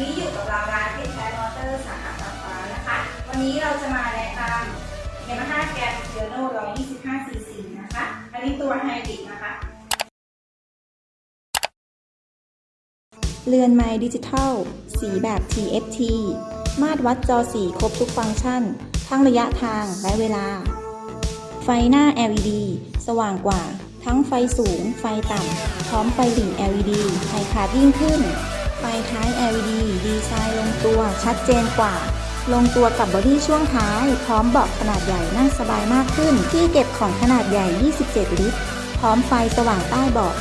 นี้อยู่กับเราร้านเพชรแท้มอเตอร์สาขาตากฟ้านะคะ วันนี้เราจะมาแนะนำยามาฮ่าแกนเทอร์โน125ซีซีนะคะ อันนี้ตัวไฮบริดนะคะ เรือนไม้ดิจิทัล สีแบบ TFT มาตรวัดจอสีครบทุกฟังก์ชัน ทั้งระยะทางและเวลา ไฟหน้า LED สว่างกว่า ทั้งไฟสูง ไฟต่ำ พร้อมไฟหลิง LED ไฮคาร์ดยิ่งขึ้น ไฟท้าย LED ดีไซน์ลงตัวชัดเจนกว่า ลงตัวกับบอดี้ช่วงท้าย พร้อมเบาะขนาดใหญ่นั่งสบายมากขึ้น ที่เก็บของขนาดใหญ่ 27 ลิตร พร้อมไฟสว่างใต้เบาะ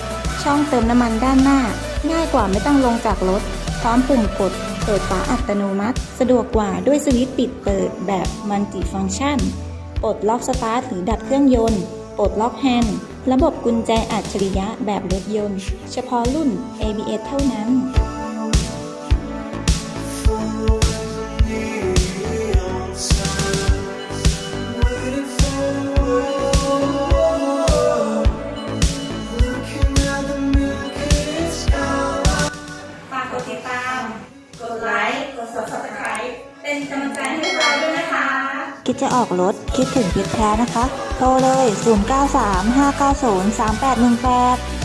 ช่องเติมน้ำมันด้านหน้า ง่ายกว่าไม่ต้องลงจากรถ พร้อมปุ่มกด เปิดฝาอัตโนมัติ สะดวกกว่าด้วยสวิตช์ปิดเปิดแบบมัลติฟัง c t ชัน ปลดล็อกสตาร์ทหรือดับเครื่องยนต์ ปลดล็อกแฮนด์ ระบบกุญแจอัจฉริยะแบบรถยนต์ เฉพาะรุ่น ABS เท่านั้น ดไลค์กด subscribe เป็นกำลังใจให้พวกเราด้วยนะคะ คิดจะออกรถคิดถึงพิษแท้นะคะ โทรเลย 0935903818